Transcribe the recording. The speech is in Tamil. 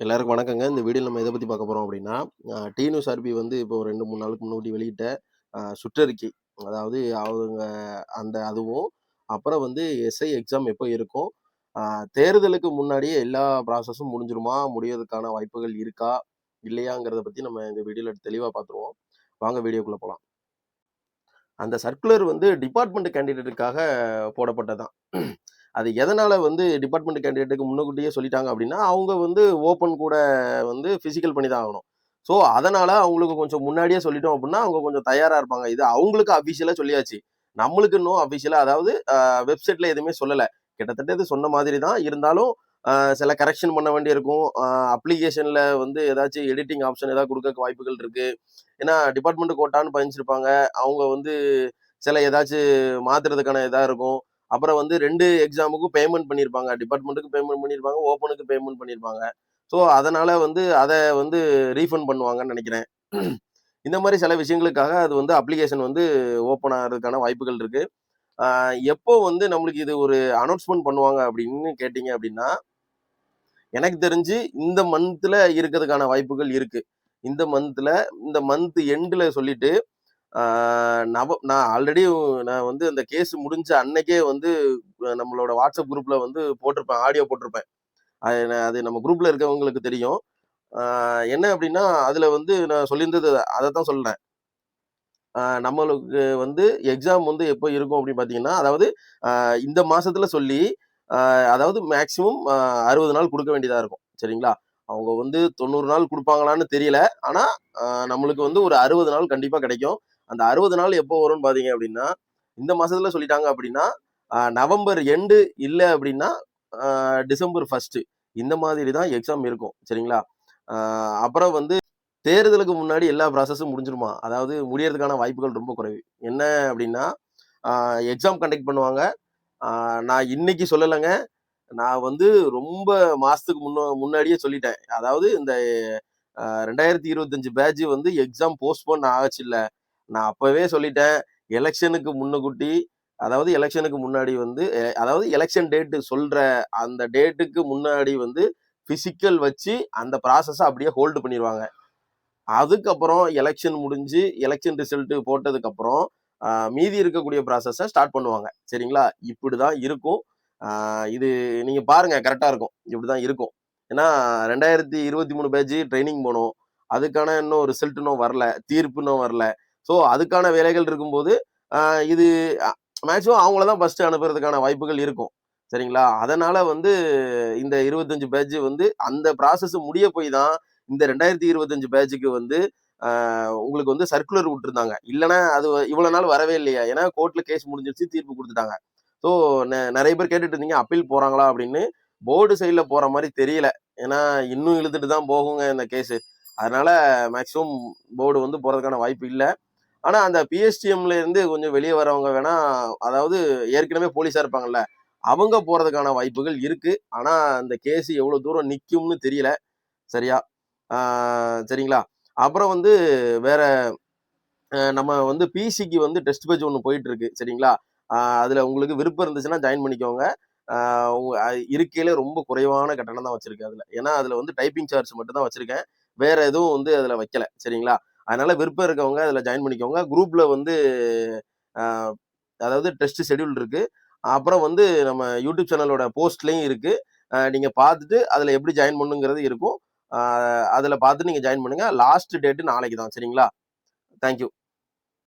எல்லாருக்கும் வணக்கங்க. இந்த வீடியோ நம்ம எதை பற்றி பார்க்க போறோம் அப்படின்னா, அ ஆர்பி வந்து இப்போ 2, 3 நாளுக்கு முன்னாடி வெளியிட்ட சுற்றறிக்கை. அதாவது அவங்க அந்த அதுவும், அப்புறம் வந்து எஸ்ஐ எக்ஸாம் எப்போ இருக்கும்? தேர்தலுக்கு முன்னாடியே எல்லா ப்ராசஸும் முடிஞ்சிருமா? முடியறதுக்கான வாய்ப்புகள் இருக்கா? இல்லையாங்கிறத பற்றி நம்ம இந்த வீடியோவில் தெளிவாக பார்த்துருவோம். வாங்க வீடியோக்குள்ளே போகலாம் அந்த சர்க்குலர் வந்து டிபார்ட்மெண்ட் கேண்டிடேட்டுக்காக போடப்பட்டதான் அது எதனால் வந்து டிபார்ட்மெண்ட் கேண்டிடேட்டுக்கு முன்னக்கூட்டியே சொல்லிட்டாங்க அப்படின்னா, அவங்க வந்து ஓப்பன் கூட வந்து ஃபிசிக்கல் பண்ணி தான் ஆகணும். ஸோ, அதனால் அவங்களுக்கு கொஞ்சம் முன்னாடியே சொல்லிட்டோம் அப்படின்னா, அவங்க கொஞ்சம் தயாராக இருப்பாங்க. இது அவங்களுக்கு அஃபிஷியலாக சொல்லியாச்சு. நம்மளுக்கு இன்னும் அஃபிஷியலாக அதாவது வெப்சைட்டில் எதுவுமே சொல்லலை கிட்டத்தட்ட இது சொன்ன மாதிரி தான். இருந்தாலும் சில கரெக்ஷன் பண்ண வேண்டியிருக்கும். அப்ளிகேஷனில் வந்து ஏதாச்சும் எடிட்டிங் ஆப்ஷன் ஏதாவது கொடுக்க வாய்ப்புகள் இருக்குது ஏன்னா டிபார்ட்மெண்ட் கோட்டான்னு பதிஞ்சிருப்பாங்க. அவங்க வந்து சில ஏதாச்சும் மாத்துறதுக்கான இதாக இருக்கும். அப்புறம் வந்து ரெண்டு எக்ஸாமுக்கும் பேமெண்ட் பண்ணியிருப்பாங்க. டிபார்ட்மெண்ட்டுக்கு பேமெண்ட் பண்ணியிருப்பாங்க. ஓப்பனுக்கு பேமெண்ட் பண்ணியிருப்பாங்க. ஸோ, அதனால வந்து அதை வந்து ரீஃபண்ட் பண்ணுவாங்கன்னு நினைக்கிறேன் இந்த மாதிரி சில விஷயங்களுக்காக அது வந்து அப்ளிகேஷன் வந்து ஓப்பன் ஆகிறதுக்கான வாய்ப்புகள் இருக்கு. எப்போ வந்து நம்மளுக்கு இது ஒரு அனௌன்ஸ்மெண்ட் பண்ணுவாங்க அப்படின்னு கேட்டீங்க அப்படின்னா, எனக்கு தெரிஞ்சு இந்த மந்த்ல இருக்கிறதுக்கான வாய்ப்புகள் இருக்கு. இந்த மந்த்ல இந்த மந்த் எண்டில் சொல்லிட்டு, நவ நான் ஆல்ரெடி நான் வந்து அந்த கேஸ் முடிஞ்ச அன்னைக்கே வந்து நம்மளோட வாட்ஸ்அப் குரூப்ல வந்து போட்டிருப்பேன். ஆடியோ போட்டிருப்பேன். அது அது நம்ம குரூப்ல இருக்கவங்களுக்கு தெரியும். என்ன அப்படின்னா, அதுல வந்து நான் சொல்லியிருந்தது அதத்தான் சொல்றேன். நம்மளுக்கு வந்து எக்ஸாம் வந்து எப்போ இருக்கும் அப்படின்னு பார்த்தீங்கன்னா, அதாவது இந்த மாசத்துல சொல்லி, அதாவது மேக்ஸிமம் அறுபது நாள் கொடுக்க வேண்டியதா இருக்கும். சரிங்களா? அவங்க வந்து 90 நாள் கொடுப்பாங்களான்னு தெரியல. ஆனா, நம்மளுக்கு வந்து ஒரு 60 நாள் கண்டிப்பா கிடைக்கும். அந்த 60 நாள் எப்போ வரும்னு பார்த்தீங்க அப்படின்னா, இந்த மாசத்துல சொல்லிட்டாங்க அப்படின்னா, நவம்பர் எண்டு இல்ல அப்படின்னா, டிசம்பர் 1 இந்த மாதிரி தான் எக்ஸாம் இருக்கும். சரிங்களா? அப்புறம் வந்து தேர்தலுக்கு முன்னாடி எல்லா ப்ராசஸும் முடிஞ்சிருமா? அதாவது முடியறதுக்கான வாய்ப்புகள் ரொம்ப குறைவு. என்ன அப்படின்னா, எக்ஸாம் கண்டக்ட் பண்ணுவாங்க. நான் இன்னைக்கு சொல்லலைங்க நான் வந்து ரொம்ப மாசத்துக்கு முன்ன முன்னாடியே சொல்லிட்டேன். அதாவது இந்த ரெண்டாயிரத்தி இருபத்தஞ்சு பேட்ச் வந்து எக்ஸாம் போஸ்ட்போன் இல்லை நான் அப்பவே சொல்லிட்டேன். எலெக்ஷனுக்கு முன்னுக்குட்டி அதாவது எலெக்ஷனுக்கு முன்னாடி வந்து அதாவது எலெக்ஷன் டேட்டு சொல்ற அந்த டேட்டுக்கு முன்னாடி வந்து பிசிக்கல் வச்சு அந்த ப்ராசஸை அப்படியே ஹோல்டு பண்ணிடுவாங்க அதுக்கப்புறம் எலெக்ஷன் முடிஞ்சு, எலெக்ஷன் ரிசல்ட்டு போட்டதுக்கப்புறம், மீதி இருக்கக்கூடிய ப்ராசஸை ஸ்டார்ட் பண்ணுவாங்க. சரிங்களா? இப்படிதான் இருக்கும். இது நீங்க பாருங்க கரெக்டாக இருக்கும். இப்படிதான் இருக்கும். ஏன்னா 2023 பேட்ச் ட்ரெய்னிங் போணும். அதுக்கான இன்னும் ரிசல்ட் இன்னும் வரல. தீர்ப்பு இன்னும் வரல. ஸோ, அதுக்கான வேலைகள் இருக்கும்போது, இது மேக்ஸிமம் அவங்கள தான் ஃபஸ்ட்டு அனுப்புறதுக்கான வாய்ப்புகள் இருக்கும். சரிங்களா? அதனால் வந்து இந்த 25 பேட்ச் வந்து அந்த ப்ராசஸ் முடிய போய் தான் இந்த 2025 பேட்ச்க்கு வந்து உங்களுக்கு வந்து சர்க்குலர் விட்டுருந்தாங்க. இல்லைன்னா அது இவ்வளோ நாள் வரவே இல்லையா ஏன்னா கோர்ட்டில் கேஸ் முடிஞ்சிருச்சு. தீர்ப்பு கொடுத்துட்டாங்க ஸோ, நெ பேர் கேட்டுட்டு இருந்தீங்க. அப்பீல் போகிறாங்களா அப்படின்னு. போர்டு சைடில் போகிற மாதிரி தெரியல. ஏன்னா இன்னும் இழுத்துட்டு தான் போகுங்க இந்த கேஸு அதனால மேக்ஸிமம் போர்டு வந்து போகிறதுக்கான வாய்ப்பு இல்லை ஆனா அந்த பிஎஸ்டிஎம்ல இருந்து கொஞ்சம் வெளியே வரவங்க வேணா அதாவது ஏற்கனவே போலீஸா இருப்பாங்கல்ல. அவங்க போறதுக்கான வாய்ப்புகள் இருக்கு. ஆனா அந்த கேஸ் எவ்வளவு தூரம் நிற்கும்னு தெரியல. சரியா? சரிங்களா? அப்புறம் வந்து வேற நம்ம வந்து பிசிக்கு வந்து டெஸ்ட் பேஜ் ஒன்று போயிட்டு இருக்கு. சரிங்களா? அதில் அதுல உங்களுக்கு விருப்பம் இருந்துச்சுன்னா ஜாயின் பண்ணிக்கோங்க. ஆ இருக்கையில ரொம்ப குறைவான கட்டணம் தான் வச்சிருக்கேன் அதுல. ஏன்னா அதுல வந்து டைப்பிங் சார்ஜ் மட்டும் தான் வச்சிருக்கேன். வேற எதுவும் வந்து அதுல வைக்கல. சரிங்களா? அதனால விருப்பம் இருக்கவங்க அதில் ஜாயின் பண்ணிக்கோங்க. குரூப்பில் வந்து அதாவது டெஸ்ட் ஷெட்யூல் இருக்குது அப்புறம் வந்து நம்ம யூடியூப் சேனலோட போஸ்ட்லேயும் இருக்குது நீங்கள் பார்த்துட்டு அதில் எப்படி ஜாயின் பண்ணணுங்கிறது இருக்கும். அதில் பார்த்து நீங்கள் ஜாயின் பண்ணுங்கள் லாஸ்ட் டேட்டு நாளைக்கு தான். சரிங்களா? Thank you.